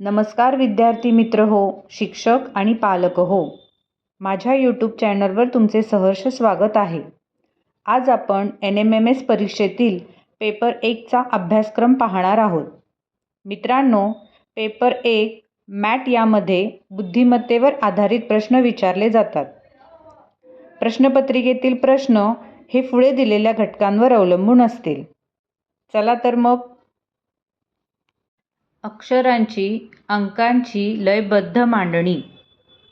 नमस्कार विद्यार्थी मित्र हो शिक्षक आणि पालक हो. माझ्या यूट्यूब चॅनलवर तुमचे सहर्ष स्वागत आहे. आज आपण एन एम एम एस परीक्षेतील पेपर एकचा अभ्यासक्रम पाहणार आहोत. मित्रांनो पेपर एक मॅट यामध्ये बुद्धिमत्तेवर आधारित प्रश्न विचारले जातात. प्रश्नपत्रिकेतील प्रश्न हे पुढे दिलेल्या घटकांवर अवलंबून असतील. चला तर मग अक्षरांची अंकांची लयबद्ध मांडणी.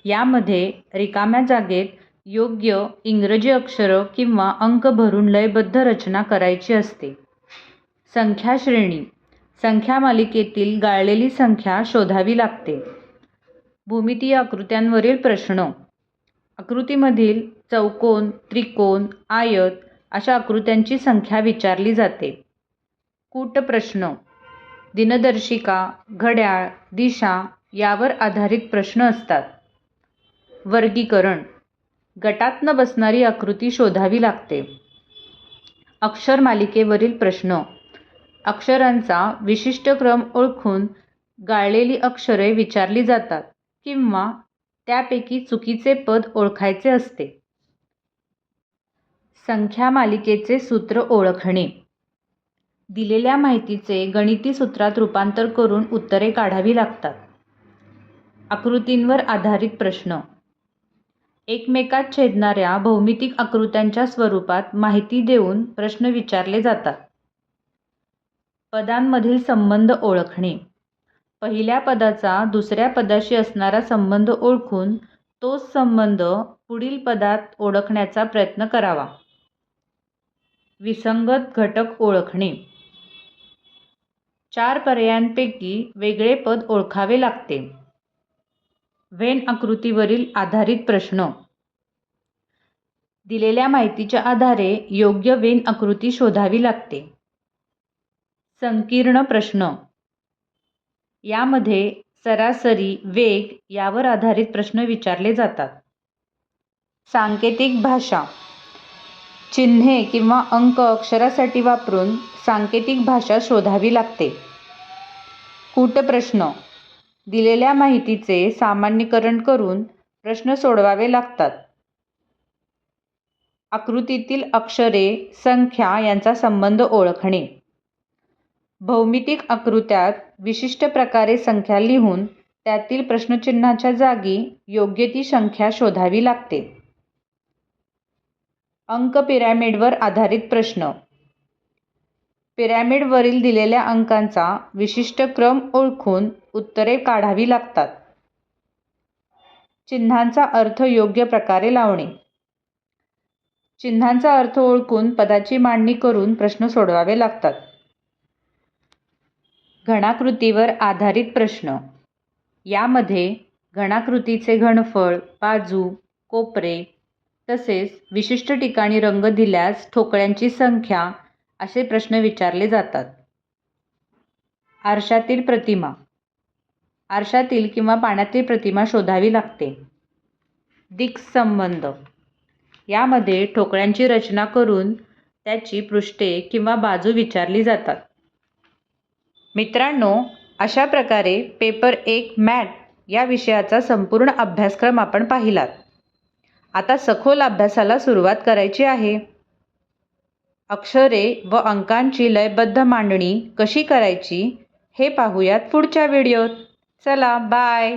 यामध्ये रिकाम्या जागेत योग्य इंग्रजी अक्षरं किंवा अंक भरून लयबद्ध रचना करायची असते. संख्याश्रेणी संख्या मालिकेतील गाळलेली संख्या शोधावी लागते. भूमितीय आकृत्यांवरील प्रश्न. आकृतीमधील चौकोन त्रिकोण आयत अशा आकृत्यांची संख्या विचारली जाते. कूटप्रश्न. दिनदर्शिका घड्याळ दिशा यावर आधारित प्रश्न असतात. वर्गीकरण. गटात न बसणारी आकृती शोधावी लागते. अक्षर मालिकेवरील प्रश्न. अक्षरांचा विशिष्ट क्रम ओळखून गाळलेली अक्षरे विचारली जातात किंवा त्यापैकी चुकीचे पद ओळखायचे असते. संख्या मालिकेचे सूत्र ओळखणे. दिलेल्या माहितीचे गणिती सूत्रात रूपांतर करून उत्तरे काढावी लागतात. आकृतींवर आधारित प्रश्न. एकमेकात छेदणाऱ्या भौमितिक आकृत्यांच्या स्वरूपात माहिती देऊन प्रश्न विचारले जातात. पदांमधील संबंध ओळखणे. पहिल्या पदाचा दुसऱ्या पदाशी असणारा संबंध ओळखून तोच संबंध पुढील पदात ओळखण्याचा प्रयत्न करावा. विसंगत घटक ओळखणे. चार पर्यायांपैकी वेगळे पद ओळखावे लागते. व्हेन आकृतीवरील आधारित प्रश्न. दिलेल्या माहितीच्या आधारे योग्य वेन आकृती शोधावी लागते. संकीर्ण प्रश्न. यामध्ये सरासरी वेग यावर आधारित प्रश्न विचारले जातात. सांकेतिक भाषा. चिन्हे किंवा अंक अक्षरासाठी वापरून सांकेतिक भाषा शोधावी लागते. कूटप्रश्न. दिलेल्या माहितीचे सामान्यीकरण करून प्रश्न सोडवावे लागतात. आकृतीतील अक्षरे संख्या यांचा संबंध ओळखणे. भौमितिक आकृत्यात विशिष्ट प्रकारे संख्या लिहून त्यातील प्रश्नचिन्हाच्या जागी योग्य ती संख्या शोधावी लागते. अंक पिरॅमिडवर आधारित प्रश्न. पिरॅमिडवरील दिलेल्या अंकांचा विशिष्ट क्रम ओळखून उत्तरे काढावी लागतात. चिन्हांचा अर्थ योग्य प्रकारे लावणे. चिन्हांचा अर्थ ओळखून पदाची मांडणी करून प्रश्न सोडवावे लागतात. घणाकृतीवर आधारित प्रश्न. यामध्ये घणाकृतीचे घनफळ बाजू कोपरे तसेच विशिष्ट ठिकाणी रंग दिल्यास ठोकळ्यांची संख्या असे प्रश्न विचारले जातात. आरशातील प्रतिमा. आरशातील किंवा पाण्यातील प्रतिमा शोधावी लागते. दिक्संबंध. यामध्ये ठोकळ्यांची रचना करून त्याची पृष्ठे किंवा बाजू विचारली जातात. मित्रांनो अशा प्रकारे पेपर एक मॅट या विषयाचा संपूर्ण अभ्यासक्रम आपण पाहिलात. आता सखोल अभ्यासाला सुरुवात करायची आहे. अक्षरे व अंकांची लयबद्ध मांडणी कशी करायची हे पाहूयात पुढच्या व्हिडिओत. चला बाय!